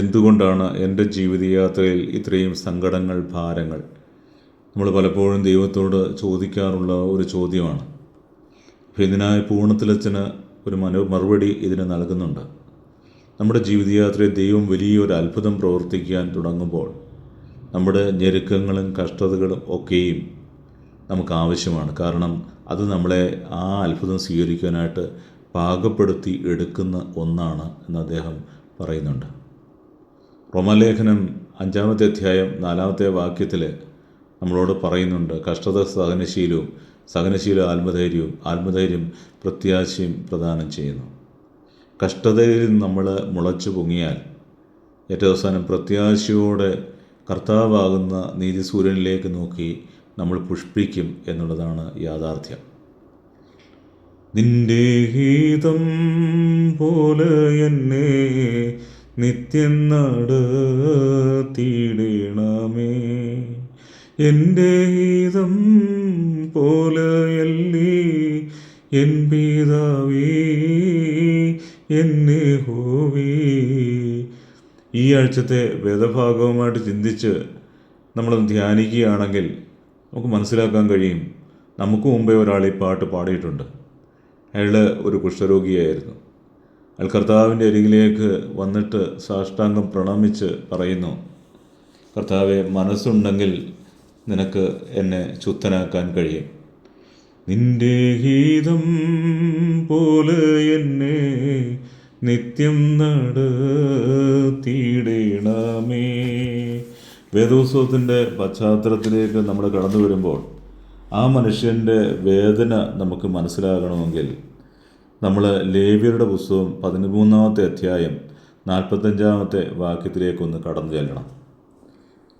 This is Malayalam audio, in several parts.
എന്തുകൊണ്ടാണ് എന്റെ ജീവിതയാത്രയിൽ ഇത്രയും സങ്കടങ്ങൾ ഭാരങ്ങൾ? നമ്മൾ പലപ്പോഴും ദൈവത്തോട് ചോദിക്കാറുള്ള ഒരു ചോദ്യമാണ്. ഇതിനായ പൂർണത്തിലച്ചന് ഒരു മനോ മറുപടി ഇതിന് നൽകുന്നുണ്ട്? നമ്മുടെ ജീവിതയാത്രയിൽ ദൈവം വലിയൊരു അത്ഭുതം പ്രവർത്തിക്കാൻ തുടങ്ങുമ്പോൾ നമ്മുടെ ഞെരുക്കങ്ങളും കഷ്ടതകളും ഒക്കെയും നമുക്ക് ആവശ്യമാണ്. കാരണം അത് നമ്മളെ ആ അത്ഭുതം സ്വീകരിക്കാനായിട്ട് പാകപ്പെടുത്തി എടുക്കുന്ന ഒന്നാണ് എന്ന് അദ്ദേഹം പറയുന്നുണ്ട്. റോമലേഖനം അഞ്ചാമത്തെ അധ്യായം നാലാമത്തെ വാക്യത്തിൽ നമ്മളോട് പറയുന്നുണ്ട് കഷ്ടത സഹനശീലവും സഹനശീല ആത്മധൈര്യവും ആത്മധൈര്യം പ്രത്യാശയും പ്രദാനം ചെയ്യുന്നു. കഷ്ടതയിൽ നമ്മൾ മുളച്ചു പൊങ്ങിയാൽ ഏറ്റവും അവസാനം പ്രത്യാശയോടെ കർത്താവാകുന്ന നീതിസൂര്യനിലേക്ക് നോക്കി നമ്മൾ പുഷ്പിക്കും എന്നുള്ളതാണ് യാഥാർത്ഥ്യം. നിന്റെ ഗീതം പോലെ എന്നെ നിത്യം നടത്തിയിടണമേ എന്റെ ഗീതം പോലെയല്ലേ എൻ പിതാവേ എന്നെ ഹോവേ ഈ ആഴ്ചത്തെ വേദഭാഗവുമായിട്ട് ചിന്തിച്ച് നമ്മൾ ധ്യാനിക്കുകയാണെങ്കിൽ നമുക്ക് മനസ്സിലാക്കാൻ കഴിയും. നമുക്ക് മുമ്പേ ഒരാൾ ഈ പാട്ട് പാടിയിട്ടുണ്ട്. അയാൾ ഒരു കുഷ്ഠരോഗിയായിരുന്നു. അയാൾ കർത്താവിന്റെ അരികിലേക്ക് വന്നിട്ട് സാഷ്ടാംഗം പ്രണമിച്ച് പറയുന്നു കർത്താവെ മനസ്സുണ്ടെങ്കിൽ നിനക്ക് എന്നെ ശുദ്ധനാക്കാൻ കഴിയും. നിന്റെ ഗീതം പോലെ എന്നെ നിത്യം നടത്തിയിടണമേ. വേദോത്സവത്തിന്റെ പശ്ചാത്തലത്തിലേക്ക് നമ്മൾ കടന്നു വരുമ്പോൾ ആ മനുഷ്യന്റെ വേദന നമുക്ക് മനസ്സിലാകണമെങ്കിൽ നമ്മൾ ലേവ്യരുടെ പുസ്തകം പതിമൂന്നാമത്തെ അധ്യായം നാൽപ്പത്തഞ്ചാമത്തെ വാക്യത്തിലേക്കൊന്ന് കടന്നു ചെല്ലണം.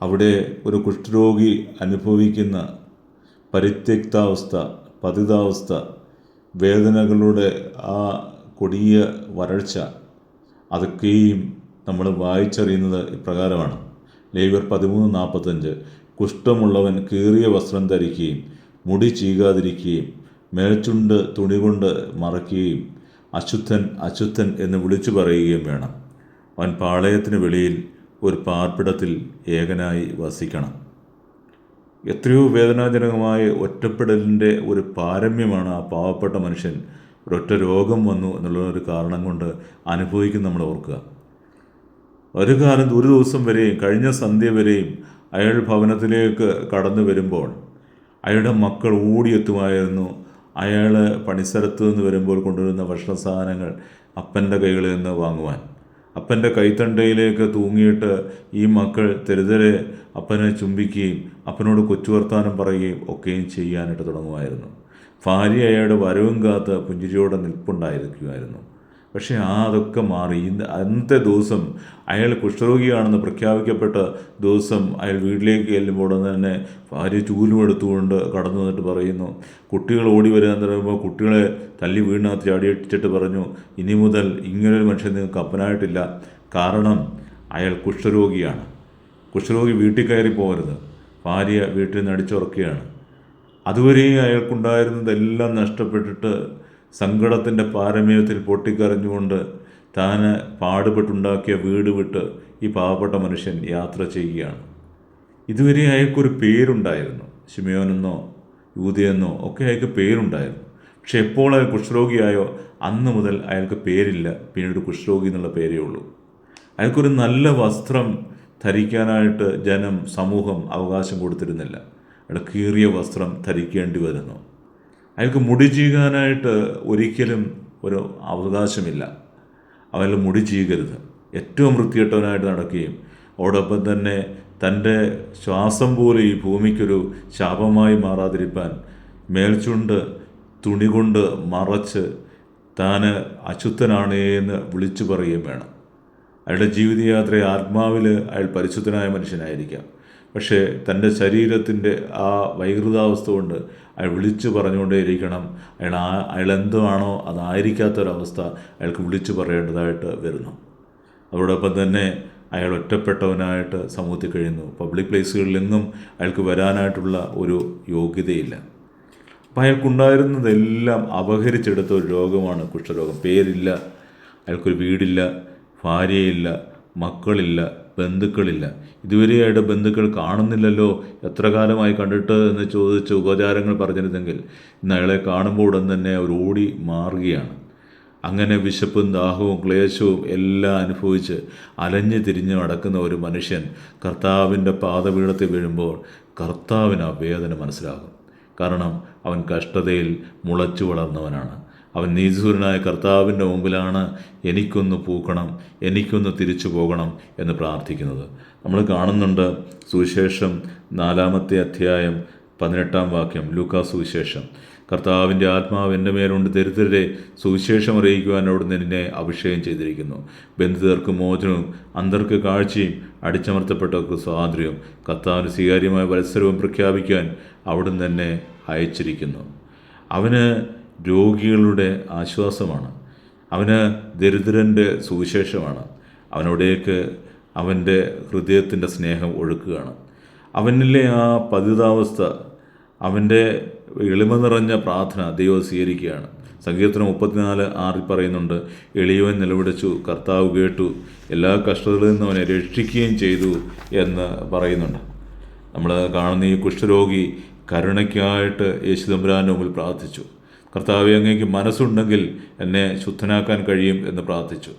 അവിടെ ഒരു കുഷ്ഠരോഗി അനുഭവിക്കുന്ന പരിത്യക്താവസ്ഥ പതിതാവസ്ഥ വേദനകളുടെ ആ കൊടിയ വരൾച്ച അതൊക്കെയും നമ്മൾ വായിച്ചറിയുന്നത് ഇപ്രകാരമാണ്. ലേവർ പതിമൂന്ന് നാൽപ്പത്തഞ്ച് കുഷ്ഠമുള്ളവൻ കീറിയ വസ്ത്രം ധരിക്കുകയും മുടി ചീകാതിരിക്കുകയും മേൽച്ചുണ്ട് തുണി കൊണ്ട് മറയ്ക്കുകയും അശുദ്ധൻ അശുദ്ധൻ എന്ന് വിളിച്ചു പറയുകയും വേണം. അവൻ പാളയത്തിന് വെളിയിൽ ഒരു പാർപ്പിടത്തിൽ ഏകനായി വസിക്കണം. എത്രയോ വേദനാജനകമായ ഒറ്റപ്പെടലിന്റെ ഒരു പാരമ്യമാണ് ആ പാവപ്പെട്ട മനുഷ്യൻ. ഒരൊറ്റ രോഗം വന്നു എന്നുള്ള ഒരു കാരണം കൊണ്ട് അനുഭവിക്കുന്ന നമ്മൾ ഓർക്കുക. ഒരു കാലം ഒരു ദിവസം വരെയും കഴിഞ്ഞ സന്ധ്യ വരെയും അയാൾ ഭവനത്തിലേക്ക് കടന്നു വരുമ്പോൾ അയാളുടെ മക്കൾ ഓടിയെത്തുമായിരുന്നു. അയാൾ പണിസ്ഥലത്ത് നിന്ന് വരുമ്പോൾ കൊണ്ടുവരുന്ന ഭക്ഷണ സാധനങ്ങൾ അപ്പന്റെ കൈകളിൽ നിന്ന് വാങ്ങുവാൻ. അപ്പന്റെ കൈത്തണ്ടയിലേക്ക് തൂങ്ങിയിട്ട് ഈ മക്കൾ തെരുതരെ അപ്പനെ ചുംബിക്കുകയും അപ്പനോട് കൊച്ചുവർത്താനം പറയുകയും ഒക്കെയും ചെയ്യാനായിട്ട് തുടങ്ങുമായിരുന്നു. ഭാര്യ അയാളുടെ വരവും കാത്ത് പുഞ്ചിരിയോടെ നിൽപ്പുണ്ടായിരിക്കുമായിരുന്നു. പക്ഷേ ആ അതൊക്കെ മാറി. ഇന്ന് അന്നത്തെ ദിവസം അയാൾ കുഷ്ഠരോഗിയാണെന്ന് പ്രഖ്യാപിക്കപ്പെട്ട ദിവസം അയാൾ വീട്ടിലേക്ക് ചെല്ലുമ്പോൾ തന്നെ ഭാര്യ ചൂലും എടുത്തുകൊണ്ട് കടന്നു വന്നിട്ട് പറയുന്നു കുട്ടികൾ ഓടി വരാൻ തുടങ്ങുമ്പോൾ കുട്ടികളെ തല്ലി വീടിനകത്ത് ചാടിയിട്ടിട്ട് പറഞ്ഞു ഇനി മുതൽ ഇങ്ങനൊരു മനുഷ്യൻ നിങ്ങൾക്ക് അപ്പനായിട്ടില്ല. കാരണം അയാൾ കുഷ്ഠരോഗിയാണ്. കുഷ്ഠരോഗി വീട്ടിൽ കയറി പോകരുത്. ഭാര്യ വീട്ടിൽ നിന്ന് അടിച്ചുറക്കുകയാണ്. അതുവരെയും അയാൾക്കുണ്ടായിരുന്നതെല്ലാം നഷ്ടപ്പെട്ടിട്ട് സങ്കടത്തിന്റെ പാരമ്യത്തിൽ പൊട്ടിക്കരഞ്ഞുകൊണ്ട് താൻ പാടുപെട്ടുണ്ടാക്കിയ വീട് വിട്ട് ഈ പാവപ്പെട്ട മനുഷ്യൻ യാത്ര ചെയ്യുകയാണ്. ഇതുവരെ അയാൾക്കൊരു പേരുണ്ടായിരുന്നു. ശിമയോനെന്നോ യൂതയെന്നോ ഒക്കെ അയാൾക്ക് പേരുണ്ടായിരുന്നു. പക്ഷെ എപ്പോൾ അയാൾ കുഷ്ഠരോഗിയായോ അന്ന് മുതൽ അയാൾക്ക് പേരില്ല. പിന്നീട് കുഷ്ഠരോഗി എന്നുള്ള പേരേ ഉള്ളൂ. അയാൾക്കൊരു നല്ല വസ്ത്രം ധരിക്കാനായിട്ട് ജനം സമൂഹം അവകാശം കൊടുത്തിരുന്നില്ല. അയാൾ കീറിയ വസ്ത്രം ധരിക്കേണ്ടി വരുന്നു. അയാൾക്ക് മുടി ചീകാനായിട്ട് ഒരിക്കലും ഒരു അവകാശമില്ല. അവൽ മുടി ചീകരുത്. ഏറ്റവും വൃത്തികെട്ടവനായിട്ട് നടക്കുകയും അതോടൊപ്പം തന്നെ തന്റെ ശ്വാസം പോലെ ഈ ഭൂമിക്കൊരു ശാപമായി മാറാതിരിക്കാൻ മേൽച്ചുണ്ട് തുണി കൊണ്ട് മറച്ച് താൻ അശുദ്ധനാണ് എന്ന് വിളിച്ചു പറയുകയും വേണം. അയാളുടെ ജീവിതയാത്രയെ ആത്മാവിൽ അയാൾ പരിശുദ്ധനായ മനുഷ്യനായിരിക്കാം. പക്ഷേ തന്റെ ശരീരത്തിന്റെ ആ വൈകൃതാവസ്ഥ കൊണ്ട് അയാൾ വിളിച്ചു പറഞ്ഞുകൊണ്ടേയിരിക്കണം. അയാൾ ആ അയാൾ എന്താണോ അതായിരിക്കാത്തൊരവസ്ഥ അയാൾക്ക് വിളിച്ചു പറയേണ്ടതായിട്ട് വരുന്നു. അതോടൊപ്പം തന്നെ അയാൾ ഒറ്റപ്പെട്ടവനായിട്ട് സമൂഹത്തിൽ കഴിയുന്നു. പബ്ലിക് പ്ലേസുകളിലെങ്ങും അയാൾക്ക് വരാനായിട്ടുള്ള ഒരു യോഗ്യതയില്ല. അപ്പം അയാൾക്കുണ്ടായിരുന്നതെല്ലാം അപഹരിച്ചെടുത്ത ഒരു രോഗമാണ് കുഷ്ഠരോഗം. പേരില്ല അയാൾക്കൊരു വീടില്ല ഭാര്യയില്ല മക്കളില്ല ബന്ധുക്കളില്ല. ഇതുവരെയായിട്ട് ബന്ധുക്കൾ കാണുന്നില്ലല്ലോ. എത്ര കാലമായി കണ്ടിട്ട് എന്ന് ചോദിച്ച് ഉപചാരങ്ങൾ പറഞ്ഞിരുന്നെങ്കിൽ ഇന്ന് അയാളെ കാണുമ്പോൾ ഉടൻ തന്നെ അവർ ഓടി മാറുകയാണ്. അങ്ങനെ വിശപ്പും ദാഹവും ക്ലേശവും എല്ലാം അനുഭവിച്ച് അലഞ്ഞു തിരിഞ്ഞ് നടക്കുന്ന ഒരു മനുഷ്യൻ കർത്താവിന്റെ പാതപീഠത്തിൽ വീഴുമ്പോൾ കർത്താവിന് ആ വേദന മനസ്സിലാകും. കാരണം അവൻ കഷ്ടതയിൽ മുളച്ചു വളർന്നവനാണ്. അവൻ നീതിസൂരനായ കർത്താവിന്റെ മുമ്പിലാണ് എനിക്കൊന്ന് പൂക്കണം എനിക്കൊന്ന് തിരിച്ചു പോകണം എന്ന് പ്രാർത്ഥിക്കുന്നത്. നമ്മൾ കാണുന്നുണ്ട് സുവിശേഷം നാലാമത്തെ അധ്യായം പതിനെട്ടാം വാക്യം ലൂക്കാ സുവിശേഷം. കർത്താവിന്റെ ആത്മാവ് എന്റെ മേലുണ്ട് ദരിദ്രരെ സുവിശേഷം അറിയിക്കുവാൻ അവിടുന്ന് എന്നെ അഭിഷേകം ചെയ്തിരിക്കുന്നു. ബന്ധിതർക്ക് മോചനവും അന്തർക്ക് കാഴ്ചയും അടിച്ചമർത്തപ്പെട്ടവർക്ക് സ്വാതന്ത്ര്യവും കർത്താവിന് സ്വീകാര്യമായ മത്സരവും പ്രഖ്യാപിക്കാൻ അവിടുന്ന് തന്നെ അയച്ചിരിക്കുന്നു. അവന് രോഗികളുടെ ആശ്വാസമാണ്. അവന് ദരിദ്രന്റെ സുവിശേഷമാണ്. അവനോടേക്ക് അവന്റെ ഹൃദയത്തിന്റെ സ്നേഹം ഒഴുക്കുകയാണ്. അവനിലെ ആ പതിതാവസ്ഥ അവന്റെ എളിമ നിറഞ്ഞ പ്രാർത്ഥന ദൈവം സ്വീകരിക്കുകയാണ്. സങ്കീർത്തനം മുപ്പത്തിനാല് ആറിൽ പറയുന്നുണ്ട് എളിയവൻ നിലവിളിച്ചു കർത്താവ് കേട്ടു എല്ലാ കഷ്ടതകളിൽ നിന്നും അവനെ രക്ഷിക്കുകയും ചെയ്തു എന്ന് പറയുന്നുണ്ട്. നമ്മൾ കാണുന്ന ഈ കുഷ്ഠരോഗി കരുണയ്ക്കായിട്ട് യേശുദമ്പുരാന്റെ മുമ്പിൽ പ്രാർത്ഥിച്ചു. കർത്താവെ അങ്ങേക്ക് മനസ്സുണ്ടെങ്കിൽ എന്നെ ശുദ്ധനാക്കാൻ കഴിയും എന്ന് പ്രാർത്ഥിച്ചു.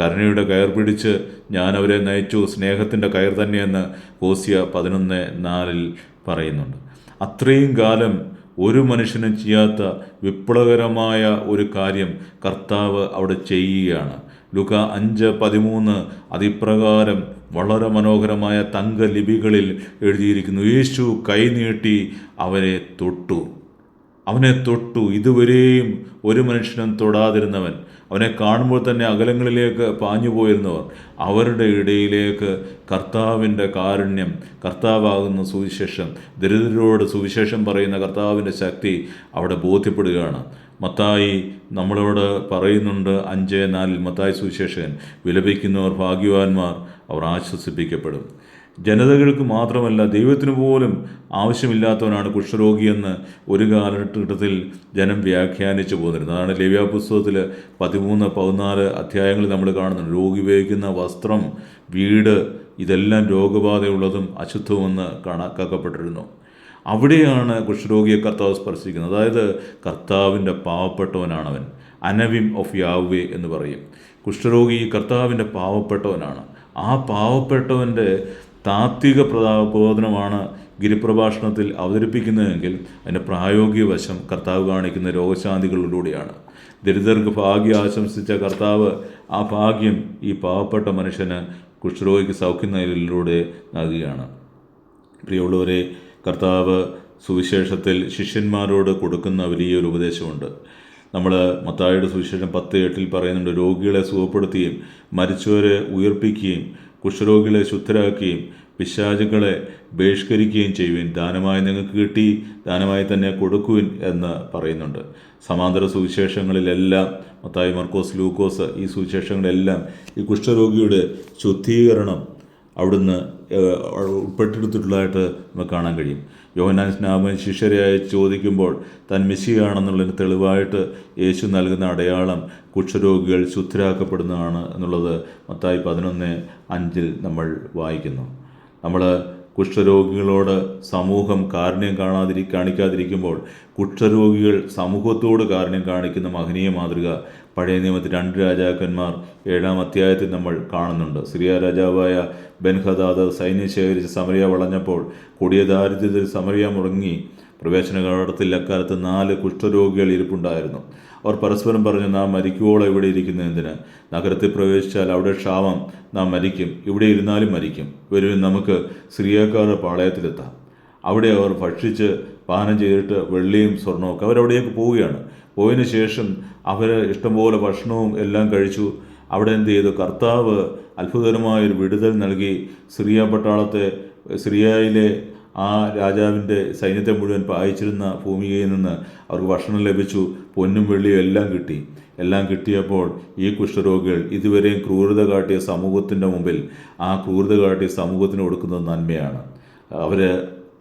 കരുണയുടെ കയർ പിടിച്ച് ഞാൻ അവരെ നയിച്ചു. സ്നേഹത്തിന്റെ കയർ തന്നെയെന്ന് കോസിയ പതിനൊന്ന് നാലിൽ പറയുന്നുണ്ട്. അത്രയും കാലം ഒരു മനുഷ്യനും ചെയ്യാത്ത വിപ്ലവകരമായ ഒരു കാര്യം കർത്താവ് അവിടെ ചെയ്യുകയാണ്. ലുക അഞ്ച് പതിമൂന്ന് അതിപ്രകാരം വളരെ മനോഹരമായ തങ്ക ലിപികളിൽ എഴുതിയിരിക്കുന്നു. യേശു കൈനീട്ടി അവരെ തൊട്ടു. അവനെ തൊട്ടു. ഇതുവരെയും ഒരു മനുഷ്യനും തൊടാതിരുന്നവൻ. അവനെ കാണുമ്പോൾ തന്നെ അകലങ്ങളിലേക്ക് പാഞ്ഞു പോയിരുന്നവർ അവരുടെ ഇടയിലേക്ക് കർത്താവിന്റെ കാരുണ്യം കർത്താവാകുന്ന സുവിശേഷം ദരിദ്രരോട് സുവിശേഷം പറയുന്ന കർത്താവിന്റെ ശക്തി അവിടെ ബോധ്യപ്പെടുകയാണ്. മത്തായി നമ്മളോട് പറയുന്നുണ്ട് അഞ്ച് നാലിൽ മത്തായി സുവിശേഷകൻ വിലപിക്കുന്നവർ ഭാഗ്യവാന്മാർ അവർ ആശ്വസിപ്പിക്കപ്പെടും. ജനതകൾക്ക് മാത്രമല്ല ദൈവത്തിനു പോലും ആവശ്യമില്ലാത്തവനാണ് കുഷ്ഠരോഗിയെന്ന് ഒരു കാലഘട്ടത്തിൽ ജനം വ്യാഖ്യാനിച്ചു പോന്നിരുന്നത്. അതാണ് ലേവ്യ പുസ്തകത്തിൽ പതിമൂന്ന് പതിനാല് അധ്യായങ്ങളിൽ നമ്മൾ കാണുന്നുണ്ട് രോഗി ഉപയോഗിക്കുന്ന വസ്ത്രം വീട് ഇതെല്ലാം രോഗബാധയുള്ളതും അശുദ്ധവുമെന്ന് കണക്കാക്കപ്പെട്ടിരുന്നു അവിടെയാണ് കുഷ്ഠരോഗിയെ കർത്താവ് സ്പർശിക്കുന്നത്. അതായത് കർത്താവിന്റെ പാവപ്പെട്ടവനാണവൻ. അനവിം ഓഫ് യാവേ എന്ന് പറയും. കുഷ്ഠരോഗി കർത്താവിന്റെ പാവപ്പെട്ടവനാണ്. ആ പാവപ്പെട്ടവന്റെ താത്വിക പ്രബോധനമാണ് ഗിരിപ്രഭാഷണത്തിൽ അവതരിപ്പിക്കുന്നതെങ്കിൽ അതിന്റെ പ്രായോഗിക വശം കർത്താവ് കാണിക്കുന്ന രോഗശാന്തികളിലൂടെയാണ്. ദരിദ്രർക്ക് ഭാഗ്യം ആശംസിച്ച കർത്താവ് ആ ഭാഗ്യം ഈ പാവപ്പെട്ട മനുഷ്യന് കുഷ്ഠരോഗിക്ക് സൗഖ്യം നൽകലിലൂടെ നൽകുകയാണ്. പ്രിയമുള്ളവരെ കർത്താവ് സുവിശേഷത്തിൽ ശിഷ്യന്മാരോട് കൊടുക്കുന്ന വലിയൊരു ഉപദേശമുണ്ട്. നമ്മൾ മത്തായുടെ സുവിശേഷം പത്ത് എട്ടിൽ പറയുന്നുണ്ട് രോഗികളെ സുഖപ്പെടുത്തുകയും മരിച്ചവരെ ഉയർപ്പിക്കുകയും കുഷ്ഠരോഗികളെ ശുദ്ധരാക്കുകയും പിശാചുക്കളെ ബഹിഷ്കരിക്കുകയും ചെയ്യുവിൻ. ദാനമായി നിങ്ങൾക്ക് കിട്ടി ദാനമായി തന്നെ കൊടുക്കുവിൻ എന്ന് പറയുന്നുണ്ട്. സമാന്തര സുവിശേഷങ്ങളിലെല്ലാം മത്തായി മർക്കോസ് ലൂക്കോസ് ഈ സുവിശേഷങ്ങളെല്ലാം ഈ കുഷ്ഠരോഗിയുടെ ശുദ്ധീകരണം അവിടുന്ന് ഉൾപ്പെട്ടെടുത്തിട്ടുള്ളതായിട്ട് നമുക്ക് കാണാൻ കഴിയും. യോഹനാൻ സ്നാപൻ ശിഷ്യരെയായി ചോദിക്കുമ്പോൾ താൻ മെസ്സിയാണെന്നുള്ളതിന് തെളിവായിട്ട് യേശു നൽകുന്ന അടയാളം കുഷ്ഠരോഗികൾ ശുദ്ധരാക്കപ്പെടുന്നതാണ് എന്നുള്ളത് മത്തായി പതിനൊന്ന് അഞ്ചിൽ നമ്മൾ വായിക്കുന്നു. നമ്മൾ കുഷ്ഠരോഗികളോട് സമൂഹം കാരുണ്യം കാണാതിരി കാണിക്കാതിരിക്കുമ്പോൾ കുഷ്ഠരോഗികൾ സമൂഹത്തോട് കാരുണ്യം കാണിക്കുന്ന മഹനീയ മാതൃക. പഴയ നിയമത്തിൽ രണ്ട് രാജാക്കന്മാർ ഏഴാം അധ്യായത്തിൽ നമ്മൾ കാണുന്നുണ്ട്. സിറിയ രാജാവായ ബെൻഹദാദ് സൈന്യം ശേഖരിച്ച് സമരിയ വളഞ്ഞപ്പോൾ കൊടിയ ദാരിദ്ര്യത്തിൽ സമരിയ മുടങ്ങി. പ്രവേശന കവാടത്തിൽ അക്കാലത്ത് നാല് കുഷ്ഠരോഗികൾ ഇരിപ്പുണ്ടായിരുന്നു. അവർ പരസ്പരം പറഞ്ഞു നാം മരിക്കുവോളം ഇവിടെ ഇരിക്കുന്ന? എന്തിന്? നഗരത്തിൽ പ്രവേശിച്ചാൽ അവിടെ ക്ഷാമം നാം മരിക്കും. ഇവിടെ ഇരുന്നാലും മരിക്കും. വരും നമുക്ക് സിറിയക്കാരുടെ പാളയത്തിലെത്താം. അവിടെ അവർ ഭക്ഷിച്ച് പാനം ചെയ്തിട്ട് വെള്ളിയും സ്വർണവും അവരവിടെയൊക്കെ പോവുകയാണ്. പോയതിനു ശേഷം അവർ ഇഷ്ടംപോലെ ഭക്ഷണവും എല്ലാം കഴിച്ചു. അവിടെ എന്ത് ചെയ്തു? കർത്താവ് അത്ഭുതകരമായൊരു വിടുതൽ നൽകി സിറിയ പട്ടാളത്തെ സിറിയയിലെ ആ രാജാവിന്റെ സൈന്യത്തെ മുഴുവൻ പായിച്ചിരുന്ന ഭൂമികയിൽ നിന്ന് അവർക്ക് ഭക്ഷണം ലഭിച്ചു പൊന്നും വെള്ളിയും എല്ലാം കിട്ടി. എല്ലാം കിട്ടിയപ്പോൾ ഈ കുഷ്ഠരോഗികൾ ഇതുവരെയും ക്രൂരത കാട്ടിയ സമൂഹത്തിന്റെ മുമ്പിൽ ആ ക്രൂരത കാട്ടിയ സമൂഹത്തിന് കൊടുക്കുന്നത് നന്മയാണ്. അവർ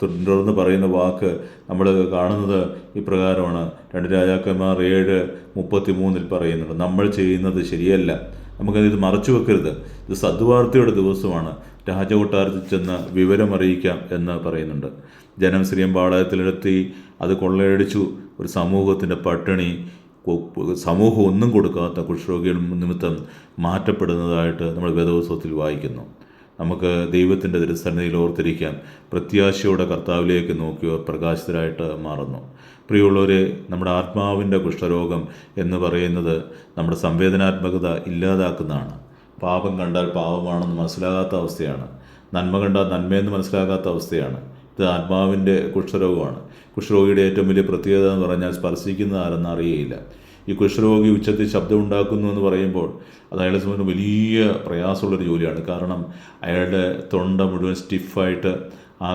തുടർന്ന് പറയുന്ന വാക്ക് നമ്മൾ കാണുന്നത് ഇപ്രകാരമാണ്. രണ്ട് രാജാക്കന്മാർ ഏഴ് മുപ്പത്തി മൂന്നിൽ പറയുന്നുണ്ട് നമ്മൾ ചെയ്യുന്നത് ശരിയല്ല. നമുക്കത് മറച്ചു വെക്കരുത്. ഇത് സദ്വാർത്തയുടെ ദിവസമാണ്. രാജകൊട്ടാരത്തിൽ ചെന്ന് വിവരമറിയിക്കാം എന്ന് പറയുന്നുണ്ട്. ജനം സിറിയം പാളയത്തിലെത്തി അത് കൊള്ളയടിച്ചു. ഒരു സമൂഹത്തിന്റെ പട്ടിണി സമൂഹം ഒന്നും കൊടുക്കാത്ത കുഷ്ഠരോഗികൾ നിമിത്തം മാറ്റപ്പെടുന്നതായിട്ട് നമ്മൾ വേദോത്സവത്തിൽ വായിക്കുന്നു. നമുക്ക് ദൈവത്തിന്റെ തിരുസന്നിധിയിൽ ഓർത്തിരിക്കാം പ്രത്യാശയോടെ കർത്താവിലേക്ക് നോക്കിയോ പ്രകാശിതരായിട്ട് മാറുന്നു. പ്രിയമുള്ളവരെ നമ്മുടെ ആത്മാവിന്റെ കുഷ്ഠരോഗം എന്ന് പറയുന്നത് നമ്മുടെ സംവേദനാത്മകത ഇല്ലാതാക്കുന്നതാണ്. പാപം കണ്ടാൽ പാപമാണെന്ന് മനസ്സിലാകാത്ത അവസ്ഥയാണ്. നന്മ കണ്ടാൽ നന്മയെന്ന് മനസ്സിലാകാത്ത അവസ്ഥയാണ്. ഇത് ആത്മാവിന്റെ കുഷ്ഠരോഗമാണ്. കുഷ്ഠരോഗിയുടെ ഏറ്റവും വലിയ പ്രത്യേകത എന്ന് പറഞ്ഞാൽ സ്പർശിക്കുന്നത് ആരെന്ന് അറിയയില്ല. ഈ കുഷ്ഠരോഗി ഉച്ചത്തിൽ ശബ്ദം ഉണ്ടാക്കുന്നു എന്ന് പറയുമ്പോൾ അത് അയാളെ സംബന്ധിച്ച് വലിയ പ്രയാസമുള്ളൊരു ജോലിയാണ്. കാരണം അയാളുടെ തൊണ്ട മുഴുവൻ സ്റ്റിഫായിട്ട് ആ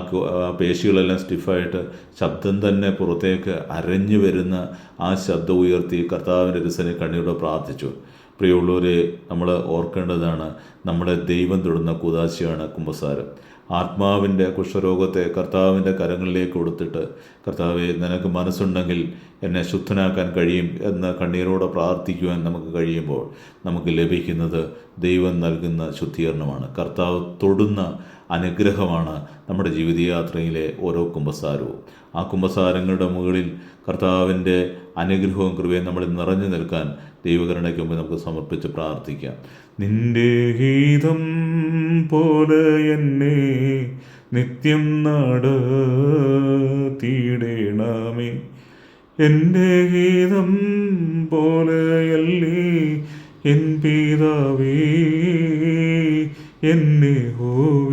പേശികളെല്ലാം സ്റ്റിഫായിട്ട് ശബ്ദം തന്നെ പുറത്തേക്ക് അരഞ്ഞു വരുന്ന ആ ശബ്ദം ഉയർത്തി കർത്താവിന്റെ രസനെ കണ്ണിയോടെ പ്രാർത്ഥിച്ചു. പ്രിയമുള്ളവരെ നമ്മൾ ഓർക്കേണ്ടതാണ് നമ്മുടെ ദൈവം തൊടുന്ന കുതാശയാണ് കുമ്പസാരം. ആത്മാവിന്റെ കുഷ്ഠരോഗത്തെ കർത്താവിന്റെ കരങ്ങളിലേക്ക് കൊടുത്തിട്ട് കർത്താവെ നിനക്ക് മനസ്സുണ്ടെങ്കിൽ എന്നെ ശുദ്ധനാക്കാൻ കഴിയും എന്ന് കണ്ണീരോടെ പ്രാർത്ഥിക്കുവാൻ നമുക്ക് കഴിയുമ്പോൾ നമുക്ക് ലഭിക്കുന്നത് ദൈവം നൽകുന്ന ശുദ്ധീകരണമാണ്. കർത്താവ് തൊടുന്ന അനുഗ്രഹമാണ് നമ്മുടെ ജീവിതയാത്രയിലെ ഓരോ കുംഭസാരവും ആ കുംഭസാരങ്ങളുടെ മുകളിൽ കർത്താവിന്റെ അനുഗ്രഹവും കൃപയും നമ്മളിൽ നിറഞ്ഞു നിൽക്കാൻ ദൈവകരുണയ്ക്ക് മുമ്പ് നമുക്ക് സമർപ്പിച്ച് പ്രാർത്ഥിക്കാം. നിന്റെ ഗീതം പോലെ എന്നെ നിത്യം നാട് തീടേണമേ എന്റെ ഗീതം പോലെ അല്ലേ എൻ പിതാവേ എന്നെ ഹോവേ